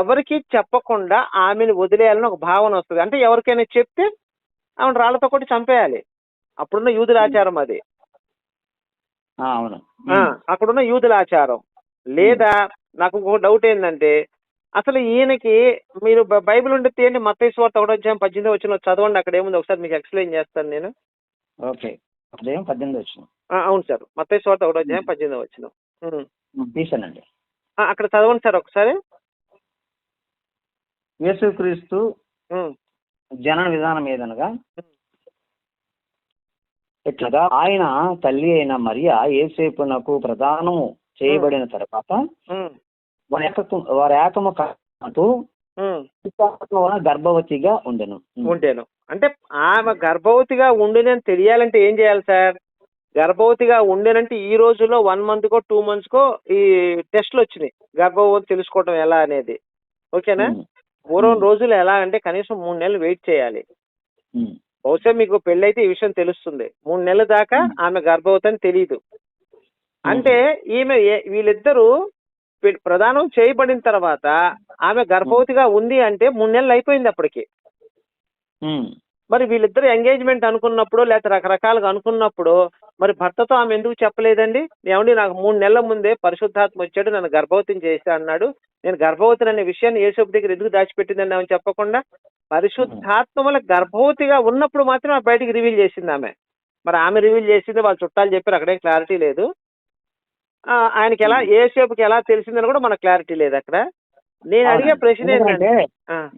ఎవరికి చెప్పకుండా ఆమెను వదిలేయాలని ఒక భావన వస్తుంది. అంటే ఎవరికైనా చెప్తే ఆమెను రాళ్ళతో కొట్టి చంపేయాలి. అప్పుడున్న యూదుల ఆచారం అది. అవును. అక్కడున్న యూదుల ఆచారం. లేదా నాకు ఇంకొక డౌట్ ఏంటంటే అసలు ఈయనకి మీరు బైబిల్ ఉండి తీయండి మత్తయి స్వార్థ ఒకటో అధ్యాయం పద్దెనిమిది వచ్చిన చదవండి అక్కడ ఏముంది? ఒకసారి మీకు ఎక్స్ప్లెయిన్ చేస్తాను నేను. ఓకే. ఉదయం పద్దెనిమిది వచ్చిన అవును సార్. మత్తయి స్వార్థ ఒకటో అధ్యాయం పద్దెనిమిది వచ్చిన తీసానండి అక్కడ చదవండి సార్ ఒకసారి. యేసుక్రీస్తు జనన విధానం ఏదనగా? ఇట్లగా ఆయన తల్లి అయిన మరియా ఏసేపునకు ప్రధానము చేయబడిన తర్వాత వారి ఏకము వారి ఏకము కాదు గర్భవతిగా ఉండెను. ఉండేను. అంటే ఆమె గర్భవతిగా ఉండినని తెలియాలంటే ఏం చేయాలి సార్? గర్భవతిగా ఉండేనంటే ఈ రోజుల్లో వన్ మంత్ కో టూ మంత్స్ కో ఈ టెస్ట్లు వచ్చినాయి. గర్భవతి తెలుసుకోవడం ఎలా అనేది. ఓకేనా. పూర్వం రోజులు ఎలా అంటే కనీసం మూడు నెలలు వెయిట్ చేయాలి. బహుశా మీకు పెళ్ళైతే ఈ విషయం తెలుస్తుంది. మూడు నెలల దాకా ఆమె గర్భవతి అని తెలియదు అంటే ఈమె వీళ్ళిద్దరూ ప్రదానం చేయబడిన తర్వాత ఆమె గర్భవతిగా ఉంది అంటే మూడు నెలలు అయిపోయింది అప్పటికి. మరి వీళ్ళిద్దరు ఎంగేజ్మెంట్ అనుకున్నప్పుడు లేకపోతే రకరకాలుగా అనుకున్నప్పుడు మరి భర్తతో ఆమె ఎందుకు చెప్పలేదండి? ఏమండి నాకు మూడు నెలల ముందే పరిశుద్ధాత్మ వచ్చాడు నన్ను గర్భవతిని చేసి అన్నాడు. నేను గర్భవతిని అనే విషయాన్ని యేసపు దగ్గర ఎందుకు దాచిపెట్టిందండి ఆమె చెప్పకుండా? పరిశుద్ధాత్మ వల్ల గర్భవతిగా ఉన్నప్పుడు మాత్రం బయటికి రివీల్ చేసింది ఆమె. మరి ఆమె రివీల్ చేసింది వాళ్ళ చుట్టాలు చెప్పారు అక్కడే క్లారిటీ లేదు. ఆ, ఆయనకి ఎలా ఏసేపుకి ఎలా తెలిసిందని కూడా మనకు క్లారిటీ లేదు అక్కడ. నేను అడిగే. ప్రశ్న ఏంటంటే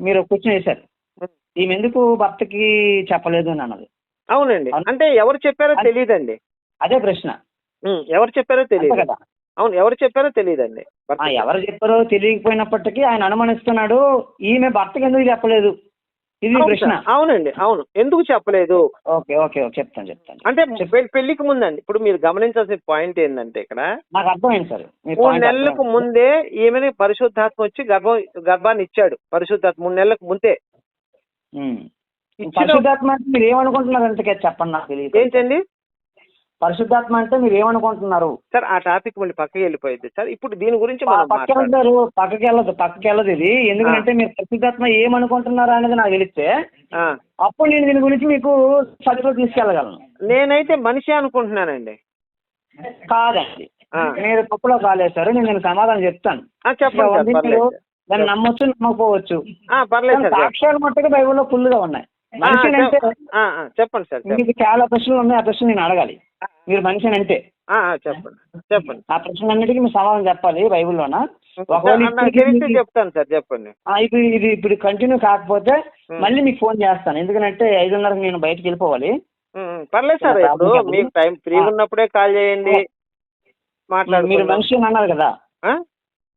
మీరు క్వశ్చన్ ఉమ్. ఈమె ఎందుకు భర్తకి చెప్పలేదు అని అన్నది? అవునండి. అవును. అంటే ఎవరు చెప్పారో తెలియదండి అదే ప్రశ్న. ఎవరు చెప్పారో తెలియదు కదా. అవును ఎవరు చెప్పారో తెలియదండి ఎవరు చెప్పారో తెలియకపోయినప్పటికీ ఆయన అనుమానిస్తున్నాడు ఈమె భర్తకి ఎందుకు చెప్పలేదు? ఇది ప్రశ్న. అవునండి అవును. ఎందుకు చెప్పలేదు? ఓకే ఓకే చెప్తాను చెప్తాను. అంటే పెళ్ళికి ముందండి. ఇప్పుడు మీరు గమనించాల్సిన పాయింట్ ఏంటంటే ఇక్కడ నాకు అర్థమైంది సార్. మూడు నెలలకు. ముందే ఈమెని పరిశుద్ధాత్మ వచ్చి గర్భం గర్భాన్ని ఇచ్చాడు. పరిశుద్ధాత్మ మూడు నెలలకు ముందే. పరిశుద్ధాత్మ అంటే మీరు ఏమనుకుంటున్నారు అంతకే చెప్పండి నాకు తెలియదు. ఏంటండి? పరిశుద్ధాత్మ అంటే మీరు ఏమనుకుంటున్నారు? సార్ ఆ టాపిక్ మళ్ళీ పక్కకి వెళ్ళిపోయింది. సార్ ఇప్పుడు దీని గురించి పక్కకి వెళ్తారు పక్కకి వెళ్ళదు పక్కకి వెళ్ళదు ఇది. ఎందుకంటే మీరు పరిశుద్ధాత్మ ఏమనుకుంటున్నారు అనేది నాకు తెలిస్తే అప్పుడు నేను దీని గురించి మీకు సరిగ్గా తీసుకెళ్ళగలను. నేనైతే మనిషి అనుకుంటున్నానండి. కాదండి. మీరు తప్పులో కాలేశారు నేను సమాధానం చెప్తాను. చెప్పండి దాన్ని నమ్మొచ్చు నమ్మకపోవచ్చు. సాక్ష్యాలు మట్టుకు బైబిల్లో ఫుల్గా ఉన్నాయి. మనిషిని అంటే చెప్పండి సార్ మీకు చాలా ప్రశ్నలు ఉన్నాయి ఆ ప్రశ్న నేను అడగాలి. మీరు మనిషిని అంటే చెప్పండి చెప్పండి. ఆ ప్రశ్నలన్నిటికీ మీరు సమాధానం చెప్పాలి బైబిల్లోన? చెప్తాను సార్ చెప్పండి. ఇప్పుడు ఇది ఇప్పుడు కంటిన్యూ కాకపోతే. మళ్ళీ మీకు ఫోన్ చేస్తాను. ఎందుకంటే ఐదున్నరకు నేను బయటకు వెళ్ళిపోవాలి. పర్లేదు సార్ ఇప్పుడు మీకు టైం ఫ్రీగా ఆ. ఉన్నప్పుడే కాల్ చేయండి మీరు మాట్లాడుకుందాం. మనిషి అని అన్నారు కదా?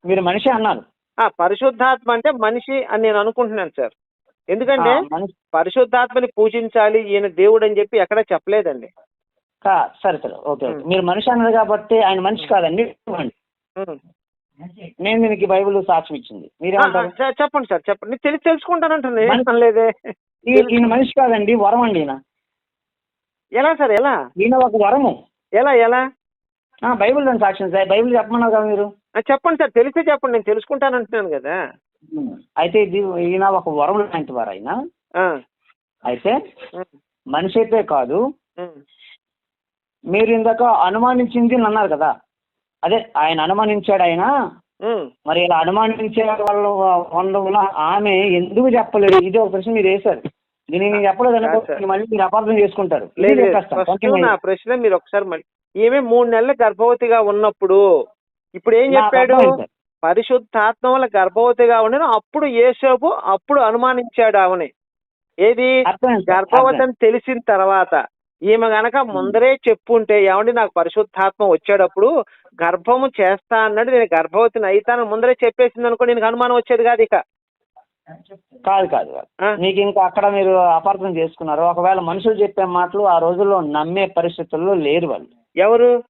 మీరు మనిషి అన్నారు. పరిశుద్ధాత్మ అంటే మనిషి అని నేను అనుకుంటున్నాను సార్. ఎందుకంటే పరిశుద్ధాత్మని పూజించాలి ఈయన దేవుడు అని చెప్పి ఎక్కడ చెప్పలేదండి. సరే సరే. ఓకే. మీరు మనిషి అన్నారు కాబట్టి ఆయన మనిషి కాదండి. నేను దీనికి బైబిల్ సాక్ష్యం ఇచ్చింది. మీరేమంటారు? చెప్పండి సార్ చెప్పండి. తెలిసి లేదే. ఈ- ఈయన మనిషి కాదండి వరం అండి ఈయన. ఎలా సార్ ఎలా? ఈయన ఒక వరము. ఎలా ఎలా? ఆ, బైబిల్ దాని సాక్ష్యం సార్. బైబిల్ చెప్పమన్నారు కదా మీరు? చెప్పండి సార్ తెలిస్తే చెప్పండి నేను తెలుసుకుంటానంటున్నాను కదా. అయితే ఇది ఈయన ఒక వరం లాంటి వారు ఆయన. అయితే మనిషి అయితే కాదు. మీరు ఇందాక అనుమానించింది అని అన్నారు కదా. అదే ఆయన అనుమానించాడు ఆయన. మరి ఇలా అనుమానించే వాళ్ళు ఉండడం వల్ల ఆమె ఎందుకు చెప్పలేదు? ఇది ఒక ప్రశ్న మీరు వేశారు. దీన్ని నేను చెప్పలేదు అనుకో. మళ్ళీ మీరు అపార్థం చేసుకుంటారు. లేదు నా. ప్రశ్న మీరు ఒకసారి మళ్ళీ. ఈమె మూడు నెలలు గర్భవతిగా ఉన్నప్పుడు ఇప్పుడు ఏం చెప్పాడు. పరిశుద్ధాత్మ వల్ల గర్భవతిగా ఉండను అప్పుడు యేసోపు అప్పుడు అనుమానించాడు ఆమెని. ఏది. గర్భవతి అని తెలిసిన తర్వాత. ఈమె గనక ముందరే చెప్పుంటే ఏమండి నాకు పరిశుద్ధాత్మ వచ్చేటప్పుడు గర్భము చేస్తా అన్నాడు. నేను గర్భవతిని అయితాను ముందరే చెప్పేసింది అనుకో నేను అనుమానం వచ్చేది కాదు ఇక. కాదు కాదు? మీకు ఇంకా అక్కడ మీరు అపార్థం చేసుకున్నారు. ఒకవేళ మనుషులు చెప్పే మాటలు ఆ రోజుల్లో నమ్మే పరిస్థితుల్లో లేరు వాళ్ళు. ఎవరు?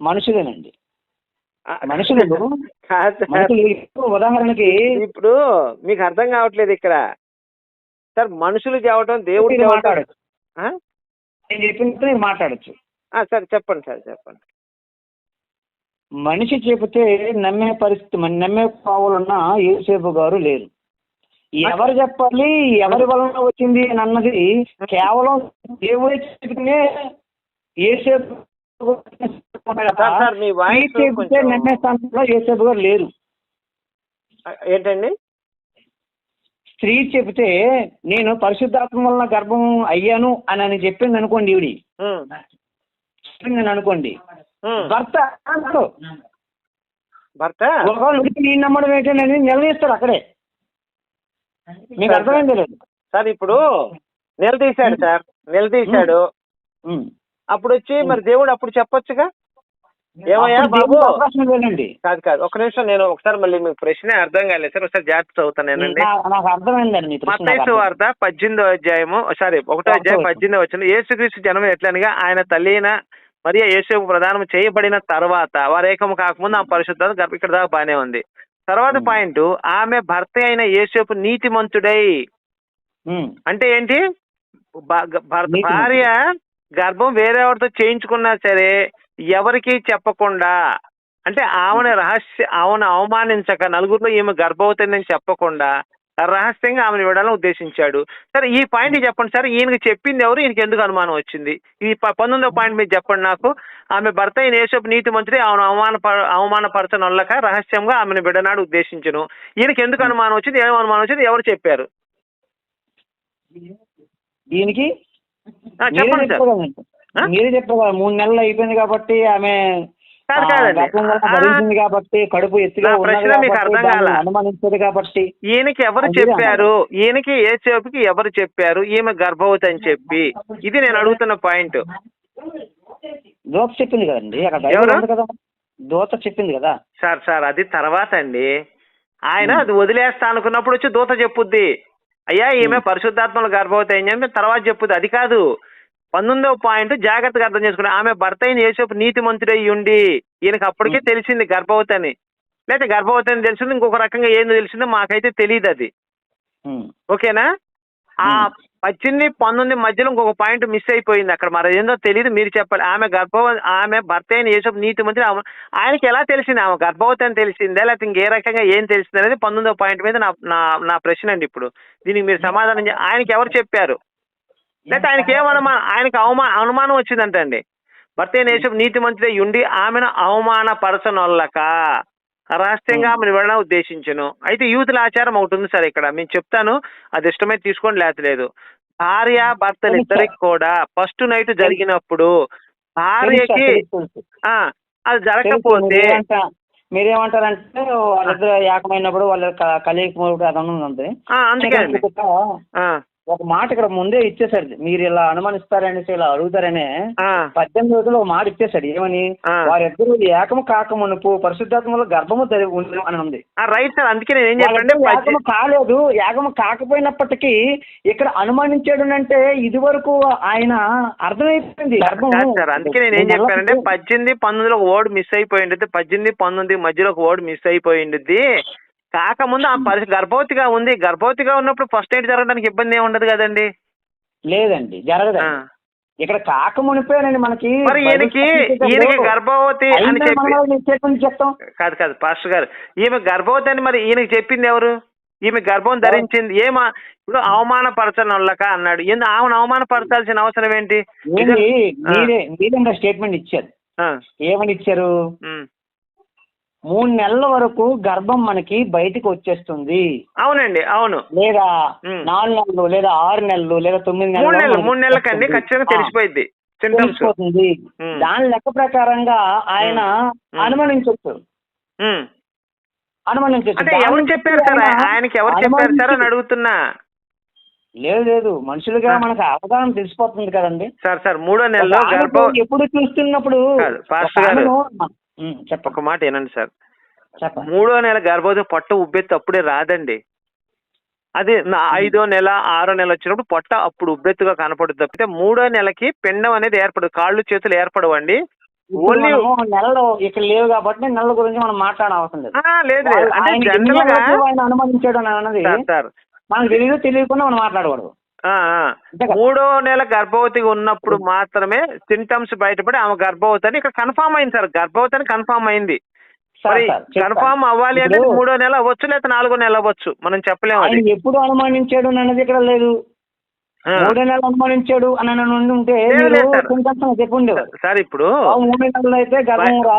మనుషులేనండి. మనుషులు ఉదాహరణకి ఇప్పుడు మీకు అర్థం కావట్లేదు ఇక్కడ. సార్ మనుషులు చెప్పడం దేవుడు మాట్లాడచ్చు. ఆ? నేను చెప్పినట్టు మాట్లాడచ్చు. ఆ, సార్ చెప్పండి సార్ చెప్పండి. మనిషి చెబితే నమ్మే పరిస్థితి మన నమ్మే పావులున్న యేసేపు గారు లేరు. ఎవరు చెప్పాలి? ఎవరి వలన వచ్చింది అని అన్నది కేవలం దేవుడే చెబితేనే యేసేపు స్థానంలో యేసేపు గారు లేరు ఏంటండి? స్త్రీ చెబితే నేను పరిశుద్ధాత్మ వలన గర్భం అయ్యాను అని అని చెప్పింది అనుకోండి ఈవిడి. ఉమ్, చెప్పింది అనుకోండి. భర్త అన్నాడు భర్త? ఒకవేళ ఉడికి నీ నమ్మడం ఏంటనేది నిలదీస్తాడు అక్కడే. మీకు అర్థమైంది లేదు? సార్ ఇప్పుడు నిలదీశాడు సార్ నిలదీశాడు. అప్పుడు వచ్చి మరి దేవుడు అప్పుడు చెప్పొచ్చుగా? ఏమయ్యా బాబు? కాదు కాదు. ఒక నిమిషం నేను ఒకసారి మళ్ళీ మీకు ప్రశ్న అర్థం కాలేదు సార్. ఒకసారి జాగ్రత్త చదువుతానేనండి. నా- నాకు అర్థమైందండి మీ ప్రశ్న నాకు మత్తయి అర్థం. వార్త పద్దెనిమిదో అధ్యాయము సారీ ఒకటో అధ్యాయం పద్దెనిమిదో వచ్చిన యేసుక్రీస్తు జనం ఎట్లనగా ఆయన తల్లి అయిన మరియు యేసు ప్రధానం చేయబడిన తర్వాత వారు ఏకము కాకముందు ఆ పరిశుద్ధత గర్భ ఇక్కడ దాకా బానే ఉంది. తర్వాత. పాయింట్ ఆమె భర్త అయిన యేసేపు నీతిమంతుడై. అంటే ఏంటి. భార్య గర్భం వేరేవాడితో చేయించుకున్నా సరే ఎవరికి చెప్పకుండా అంటే ఆమెను రహస్య ఆమెను అవమానించక నలుగురిలో ఈమె గర్భవతిని చెప్పకుండా రహస్యంగా ఆమెను విడాలని ఉద్దేశించాడు. సరే ఈ పాయింట్ చెప్పండి సార్. ఈయనకి చెప్పింది ఎవరు? ఈయనకి ఎందుకు అనుమానం వచ్చింది? ఈ ప- పంతొమ్మిదో పాయింట్ మీరు చెప్పండి నాకు. ఆమె భర్త అయిన యేసపు నీతి మంత్రి ఆమెను అవమాన అవమానపరచనొల్లక రహస్యంగా ఆమెను విడనాడు ఉద్దేశించను. ఈయనకి ఎందుకు అనుమానం వచ్చింది? ఏం అనుమానం వచ్చింది? ఎవరు చెప్పారు? దీనికి చెప్పండి సార్? మీరే చెప్పారు కదా మూడు నెలలు అయిపోయింది కాబట్టి ఆమె కాదు, కాదండి. కాబట్టి కడుపు ఎత్తుగా ప్రశ్న మీకు అర్థం దాన్ని కాలా? అనుమానించదు కాబట్టి ఈయనకి ఎవరు చెప్పారు? ఈయనకి ఏ చేపుకి ఎవరు చెప్పారు? ఈమె గర్భవతి అని చెప్పి. ఇది నేను అడుగుతున్న పాయింట్. దోత చెప్పింది కదండి. అక్కడ కదా. దోత చెప్పింది కదా. సార్ సార్ అది తర్వాత అండి. ఆయన. అది వదిలేస్తా అనుకున్నప్పుడు వచ్చి దూత చెప్పుద్ది. అయ్యా ఈమె పరిశుద్ధాత్మల గర్భవతి అని చెప్పి తర్వాత చెప్పుద్ది అది కాదు పంతొమ్మిదవ పాయింట్ జాగ్రత్తగా అర్థం చేసుకుని ఆమె భర్త అయిన యేసోపు నీతి మంత్రుడై ఉండి ఈయనకి అప్పటికే. తెలిసింది గర్భవతి అని లేకపోతే గర్భవతి అని తెలిసింది ఇంకొక రకంగా ఏందో తెలిసిందో మాకైతే తెలియదు అది. ఓకేనా ఆ. పద్దెనిమిది పంతొమ్మిది మధ్యలో ఇంకొక పాయింట్ మిస్ అయిపోయింది అక్కడ. మరి ఏందో తెలియదు మీరు చెప్పాలి. ఆమె గర్భవ ఆమె భర్త అయిన యేసపు నీతి మంత్రి ఆయనకి ఎలా తెలిసింది? ఆమె గర్భవతి అని తెలిసిందే? లేకపోతే ఇంకే రకంగా ఏం తెలిసింది అనేది పంతొమ్మిదో పాయింట్ మీద నా నా ప్రశ్న అండి ఇప్పుడు. దీనికి మీరు సమాధానం ఆయనకి ఎవరు చెప్పారు? లేకపోతే ఆయనకి ఏం అనుమానం ఆయనకి అవమా అనుమానం వచ్చిందంటండి భర్త అయిన యేసపు నీతి మంత్రి ఉండి ఆమెను అవమానపరచనొల్లక రహస్యంగా ఆమెను వెళ్ళడం ఉద్దేశించను. అయితే యూతుల ఆచారం ఒకటి ఉంది సార్ ఇక్కడ. నేను చెప్తాను. అది ఇష్టమైతే తీసుకోండి లేదు. భార్య భర్తలు ఇద్దరికి కూడా ఫస్ట్ నైట్ జరిగినప్పుడు భార్యకి అది జరగకపోతే మీరేమంటా- మీరేమంటారంటే వాళ్ళిద్దరు ఏకమైనప్పుడు వాళ్ళ క- కలియకపోవడం అదనం ఉంది. అందుకే ఒక మాట ఇక్కడ ముందే ఇచ్చేసాడు మీరు ఇలా అనుమానిస్తారనేసి ఇలా అడుగుతారనే పద్దెనిమిది రోజులు ఒక మాట ఇచ్చేసాడు ఏమని. వారిద్దరు ఏకము కాకమునుపు పరిశుద్ధాత్మలో గర్భము అని ఉంది. ఆ, రైట్ సార్ అందుకే నేను ఏం చెప్పండి యాగము కాలేదు. యాగము కాకపోయినప్పటికీ ఇక్కడ అనుమానించాడు అంటే ఇది వరకు ఆయన అర్థమైపోయింది గర్భం సార్ అందుకే నేను ఏం చెప్పానంటే పద్దెనిమిది పంతొమ్మిదిలో ఒక వర్డ్ మిస్ అయిపోయింది. పద్దెనిమిది పంతొమ్మిది మధ్యలో ఒక వర్డ్ మిస్ అయిపోయింది. కాకముందు ఆ పరిస్థితి గర్భవతిగా ఉంది. గర్భవతిగా ఉన్నప్పుడు ఫస్ట్ ఎయిడ్ జరగడానికి ఇబ్బంది ఏమి ఉండదు కదండి. లేదండి జరగదండి. ఆ. ఇక్కడ కాకమునిపోయానండి మనకి. మరి ఈయనకి ఈయనకి గర్భవతి అని చెప్పి కాదు కాదు పాస్టర్ గారు. ఈమె గర్భవతి అని మరి ఈయనకి చెప్పింది ఎవరు? ఈమె గర్భం ధరించింది. ఏమా? ఇప్పుడు అవమానపరచనొల్లక అన్నాడు. ఎందు ఆమెను అవమానపరచాల్సిన అవసరం ఏంటి? స్టేట్మెంట్ ఇచ్చారు. ఏమని ఇచ్చారు. మూడు నెలల వరకు గర్భం మనకి బయటికి వచ్చేస్తుంది. అవునండి అవును. లేదా. నాలుగు నెలలు లేదా ఆరు నెలలు లేదా తొమ్మిది మూడు నెలలు నెలలు మూడు వచ్చేస్తుంది. ఖచ్చితంగా తెలిసిపోయింది తెలిసిపోతుంది. దాని లెక్క ప్రకారంగా ఆయన. అనుమానించవచ్చు అనుమానించవచ్చు ఎవరు చెప్పారు సార్? ఆయనకి ఎవరు చెప్పారు సార్ అని అడుగుతున్నా? లేదు లేదు. మనుషులుగా. మనకు అవగాహన తెలిసిపోతుంది కదండి. సార్ సార్ మూడో నెలలో ఎప్పుడు చూస్తున్నప్పుడు ఒక మాట వినండి సార్. మూడో నెల గర్భవతి పొట్ట ఉబ్బెత్తి అప్పుడే రాదండి. అది నా ఐదో నెల ఆరో నెల వచ్చినప్పుడు పొట్ట అప్పుడు ఉబ్బెత్తుగా కనపడుతుంది తప్పితే మూడో నెలకి పిండం అనేది ఏర్పడదు. కాళ్ళు చేతులు ఏర్పడవండి. ఓన్లీ నెలలో ఇక్కడ లేవు కాబట్టి నెలల గురించి మనం మాట్లాడ అవసరం లేదు. లేదు లేదు. అంటే జనరల్గా అన్నది సార్. మనకు తెలియదు తెలియకుండా మనం మాట్లాడకూడదు? మూడో నెల గర్భవతిగా ఉన్నప్పుడు మాత్రమే సింటమ్స్ బయటపడి ఆమె గర్భవతి అని ఇక్కడ కన్ఫామ్ అయింది సార్. గర్భవతి అని కన్ఫామ్ అయింది. సార్, మరి. కన్ఫామ్ అవ్వాలి అంటే ఇప్పుడు మూడో నెల అవ్వచ్చు లేదా నాలుగో నెల అవ్వచ్చు. మనం చెప్పలేము అది. ఎప్పుడు అనుమానించాడు అన్నది ఇక్కడ లేదు. మూడో నెలలు అనుమానించాడు అని ఉంటే సార్. ఇప్పుడు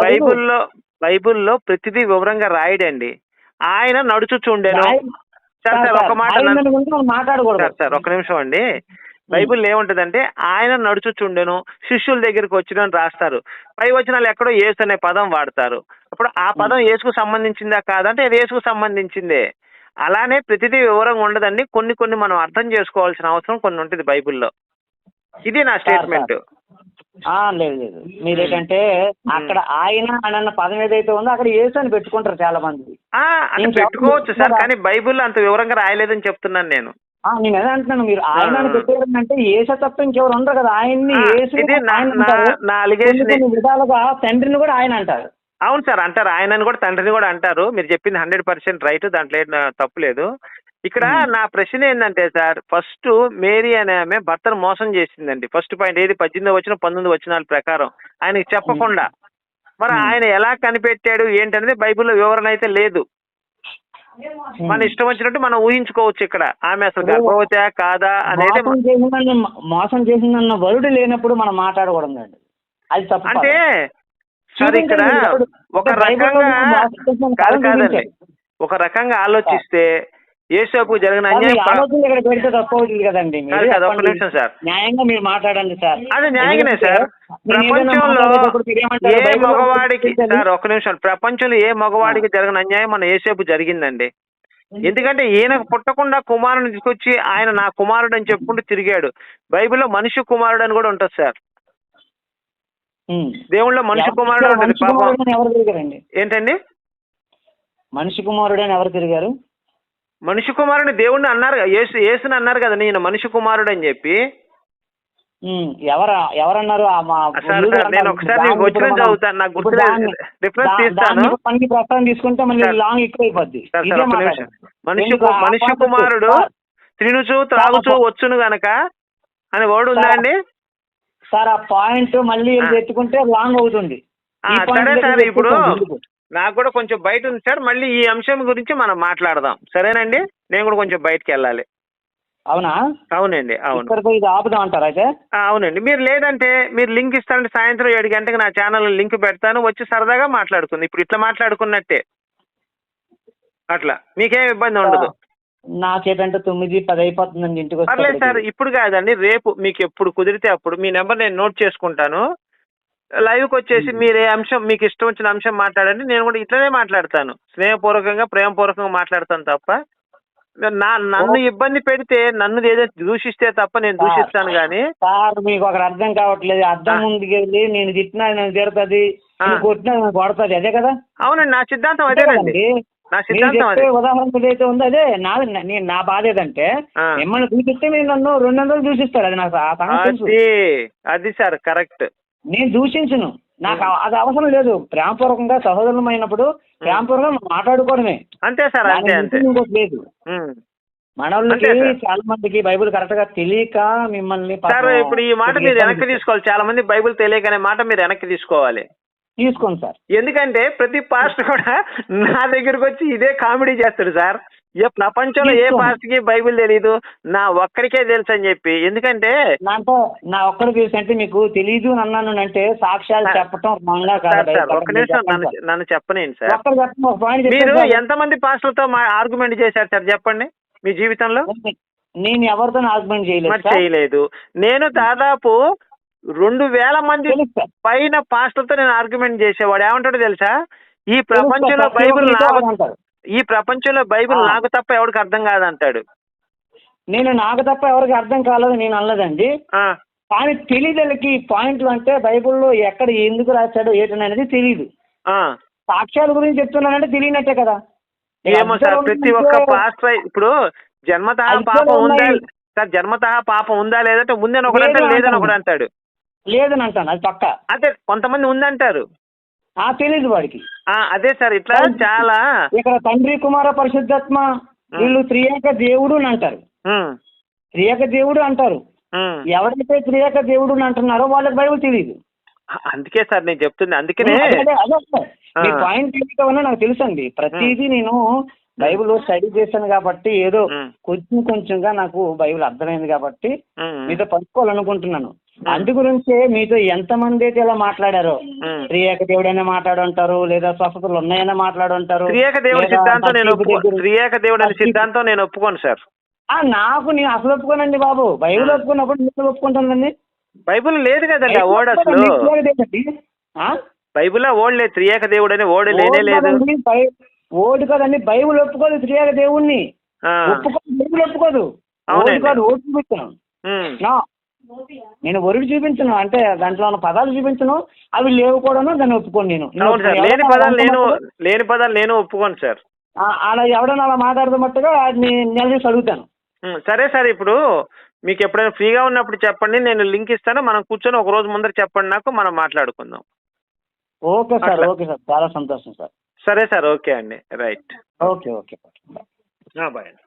బైబిల్లో బైబిల్లో ప్రతిదీ వివరంగా రాయడండి. ఆయన నడుచుచుండెను సార్ సార్ ఒక మాట మాట్లాడకూడదు. సార్ ఒక నిమిషం అండి. బైబిల్ ఏముంటదంటే ఆయన నడుచుచుండెను శిష్యుల దగ్గరికి వచ్చిన రాస్తారు. పై వచనాలు ఎక్కడో యేసు అనే పదం వాడతారు. అప్పుడు ఆ పదం యేసుకు సంబంధించిందా కాదంటే అది యేసుకు సంబంధించిందే. అలానే ప్రతిదీ వివరంగా ఉండదండి. కొన్ని కొన్ని మనం అర్థం చేసుకోవాల్సిన అవసరం కొన్ని ఉంటుంది బైబిల్లో. ఇది నా స్టేట్మెంట్. లేదు లేదు. మీరు ఏంటంటే అక్కడ ఆయన అని అన్న పదం ఏదైతే ఉందో అక్కడ యేసు అని పెట్టుకుంటారు చాలా మంది పెట్టుకోవచ్చు సార్. కానీ బైబిల్లో అంత వివరంగా రాయలేదని చెప్తున్నాను నేను. నేను అదే అంటున్నాను మీరు ఆయన. పెట్టారంటే యేసు తప్ప ఇంకెవరు ఉండరు కదా. ఆయన్ని విధాలుగా తండ్రిని కూడా ఆయన అంటారు. అవును సార్ అంటారు. ఆయనని కూడా తండ్రిని కూడా అంటారు. మీరు చెప్పింది హండ్రెడ్ పర్సెంట్ రైట్ దాంట్లో తప్పు లేదు. ఇక్కడ. నా ప్రశ్న ఏంటంటే సార్ ఫస్ట్ మేరీ అనే ఆమె భర్తను మోసం చేసిందండి. ఫస్ట్ పాయింట్ ఏది? పద్దెనిమిది వచ్చిన పంతొమ్మిది వచనాల ప్రకారం. ఆయనకి చెప్పకుండా. మరి. ఆయన ఎలా కనిపెట్టాడు ఏంటనేది బైబిల్లో వివరణ అయితే లేదు. మన ఇష్టం వచ్చినట్టు మనం ఊహించుకోవచ్చు ఇక్కడ. ఆమె అసలు గర్భవతి కాదా అనేది మోసం చేసిందన్న వరుడు లేనప్పుడు మనం మాట్లాడకూడదండి అది తప్పు అంటే సార్ ఇక్కడ. ఒక రకంగా కాదు కాదండి. ఒక రకంగా ఆలోచిస్తే యేసోపు జరిగిన అన్యాయం. నిమిషం సార్. న్యాయంగా మీరు మాట్లాడండి సార్. అది ఎందుకంటే సార్. ప్రపంచంలో? ఏ మగవాడికి. సార్ ఒక్క నిమిషం. ప్రపంచంలో ఏ మగవాడికి జరిగిన అన్యాయం మన ఏసేపు జరిగిందండి. ఎందుకంటే ఈయనకు పుట్టకుండా కుమారుని తీసుకొచ్చి ఆయన నా కుమారుడు అని చెప్పుకుంటూ తిరిగాడు. బైబిల్లో మనిషి కుమారుడు అని కూడా ఉంటుంది సార్. దేవుళ్ళో మనిషి కుమారుడు? ఉంటుంది. పాపం. ఏంటండి? మనిషి కుమారుడు అని ఎవరు తిరిగారు? మనిషి కుమారుని దేవుణ్ణి అన్నారు యేసు యేసుని అన్నారు కదా నేను మనిషి కుమారుడు అని చెప్పి ఎవరు ఎవరన్నారు నేను. ఒకసారి వచ్చిన చదువుతాను నాకు దాన్ని- రిఫరెన్స్ తీస్తాను మనకి తీసుకుంటే మళ్ళీ. లాంగ్ ఎక్కువ అయిపోద్ది మనిషి మనిషి కుమారుడు తినుచు త్రాగుచు వచ్చును గనక అనే వర్డ్ ఉందా సార్, అండి సార్ ఆ పాయింట్ మళ్ళీ. ఎత్తుకుంటే లాంగ్ అవుతుంది సరే సార్ ఇప్పుడు? నాకు కూడా కొంచెం బయట ఉంది సార్. మళ్ళీ ఈ అంశం గురించి మనం మాట్లాడదాం. సరేనండి? నేను కూడా కొంచెం బయటకు వెళ్ళాలి. అవునా? అవునండి అవును. ఇది ఆపుదాం అంటారా అయితే? అవునండి. మీరు లేదంటే మీరు లింక్ ఇస్తారంటే సాయంత్రం ఏడు గంటకి నా ఛానల్ లింక్ పెడతాను. వచ్చి సరదాగా మాట్లాడుకుంది. ఇప్పుడు ఇట్లా మాట్లాడుకున్నట్టే. అట్లా. మీకేం ఇబ్బంది ఉండదు. నా చేతంటే తొమ్మిది పది అయిపోతుందండి ఇంటికి పర్లేదు సార్. ఇప్పుడు కాదండి. రేపు మీకు ఎప్పుడు కుదిరితే అప్పుడు మీ నెంబర్ నేను నోట్ చేసుకుంటాను. లైవ్కి వచ్చేసి మ్మ్. మీరు ఏ అంశం మీకు ఇష్టం వచ్చిన అంశం మాట్లాడండి. నేను కూడా ఇట్లనే మాట్లాడతాను. స్నేహపూర్వకంగా ప్రేమపూర్వకంగా మాట్లాడతాను తప్ప. నా నన్ను ఇబ్బంది పెడితే నన్ను ఏదో దూషిస్తే తప్ప నేను దూషిస్తాను కానీ సార్ మీకు ఒకటి అర్థం కావట్లేదు. అర్థం. ముందుకు వెళ్ళి నేను తిట్టినా నేను తిడుతుంది కొట్టినా నేను కొడుతుంది అదే కదా? అవునండి నా సిద్ధాంతం అదేనండి? నా సిద్ధాంతం అదే. ఉదాహరణ ఏదైతే ఉందో అదే. నా నేను నా బాధ ఏదంటే. మిమ్మల్ని దూషిస్తే మీరు నన్ను రెండు వందలు దూషిస్తారు. అది నాకు అది సార్ కరెక్ట్. నేను దూషించను. నాకు అది అవసరం లేదు. ప్రేమపూర్వకంగా సహోదరులమైనప్పుడు ప్రేమపూర్వకంగా మాట్లాడుకోవడమే. అంతే సార్ అంతే లేదు. మనోళ్ళకి సార్. చాలా మందికి బైబిల్ కరెక్ట్గా తెలియక మిమ్మల్ని సార్ ఇప్పుడు ఈ మాట మీరు వెనక్కి తీసుకోవాలి. చాలా మంది బైబిల్ తెలియకనే మాట మీరు వెనక్కి తీసుకోవాలి. తీసుకోండి సార్. ఎందుకంటే ప్రతి పాస్టర్ కూడా నా దగ్గరకు వచ్చి ఇదే కామెడీ చేస్తాడు సార్. ఏ ప్రపంచంలో ఏ. పాస్టర్కి బైబిల్ తెలియదు నా ఒక్కడికే తెలుసు అని చెప్పి ఎందుకంటే నాతో నా ఒక్కడి తెలుసు అంటే మీకు తెలియదు అని అన్నాను అంటే సాక్ష్యాలు చెప్పటం ఒక్క నిమిషం నన్ను చెప్పనేయండి సార్ ఒక మీరు. ఎంతమంది పాస్టర్లతో మా ఆర్గ్యుమెంట్ చేశారు సార్ చెప్పండి మీ జీవితంలో నేను ఎవరితో ఆర్గ్యుమెంట్ చేయలేదు. చేయలేదు నేను దాదాపు రెండు వేల మంది. పైన పాస్టర్తో నేను ఆర్గ్యుమెంట్ చేసేవాడు ఏమంటాడో తెలుసా ఈ ప్రపంచంలో. బైబిల్ అంటారు. ఈ ప్రపంచంలో బైబిల్. నాకు తప్ప ఎవరికి అర్థం కాదంటాడు. నేను నాకు తప్ప ఎవరికి అర్థం కాలేదు నేను అనలేదండి. ఆ, కానీ తెలియదలకి పాయింట్లు అంటే బైబిల్లో ఎక్కడ ఎందుకు రాశాడో ఏంటని అనేది తెలియదు ఆ. సాక్ష్యాల గురించి చెప్తున్నానంటే తెలియనట్టే కదా. ఏమో సార్ ప్రతి ఒక్క పాస్టర్ ఇప్పుడు జన్మత పాపం ఉందా. సార్ జన్మత పాపం ఉందా లేదంటే ఉందని ఒకడు అంటాడు లేదని. ఒకడు అంటాడు లేదని అంటాను అది పక్క. అదే కొంతమంది ఉందంటారు. తెలియదు వాడికి. అదే సార్ ఇట్లా చాలా ఇక్కడ తండ్రి కుమార పరిశుద్ధాత్మ వీళ్ళు త్రియేక దేవుడు అని అంటారు. త్రియేక దేవుడు అంటారు. ఎవరైతే త్రియేక దేవుడు అని అంటున్నారో వాళ్ళకి బైబిల్ తెలియదు అందుకే సార్ నేను చెప్తుంది అందుకనే అదే, అదే, అదే. మీ. పాయింట్ ఏంటో నాకు తెలుసండి. ప్రతిదీ నేను బైబిల్ స్టడీ చేశాను కాబట్టి ఏదో కొంచెం కొంచెంగా నాకు బైబిల్ అర్థమైంది కాబట్టి మీతో పంచుకోవాలనుకుంటున్నాను. అందు గురించే మీతో ఎంతమంది అయితే ఇలా మాట్లాడారో. త్రియేక దేవుడైనా మాట్లాడుంటారు లేదా స్వస్థతలు ఉన్నాయని మాట్లాడుంటారు త్రియేక దేవుడి సిద్ధాంతం నేను త్రియేక దేవుడి అనే సిద్ధాంతం నేను ఒప్పుకోను సార్. ఆ, నాకు నేను అసలు ఒప్పుకోనండి బాబు. బైబిల్. ఒప్పుకున్నప్పుడు నేను ఒప్పుకుంటానండి బైబిల్ లేదు కదండి ఓడ్ అసలు? బైబిల్ ఓడ్ లేదు త్రియేక దేవుడు అని ఓడే లేనే లేదు. ఓడు కదండి బైబిల్ ఒప్పుకోదు త్రియేక దేవుణ్ణి. ఒప్పుకోదు బైబిల్ ఒప్పుకోదు. ఓడు. కాదు ఓటు చూపించను ఉమ్, నా నేను ఒరుడు చూపించను అంటే దాంట్లో ఉన్న పదాలు చూపించను అవి లేవు కూడాను దాన్ని ఒప్పుకోను నేను. లేని పదాలు నేను లేని పదాలు నేను ఒప్పుకోను సార్. ఆ, అలా ఎవడన్నా అలా మాట్లాడుతున్నట్టుగా అది నిలదీసి అడుగుతాను. సరే సార్ ఇప్పుడు మీకు ఎప్పుడైనా ఫ్రీగా ఉన్నప్పుడు చెప్పండి నేను లింక్ ఇస్తాను మనం కూర్చొని ఒక రోజు ముందర చెప్పండి నాకు మనం మాట్లాడుకుందాం. Okay sir. ఓకే సార్ చాలా సంతోషం సార్. సరే సార్ ఓకే అండి రైట్. ఓకే ఓకే బాయ్ అండి.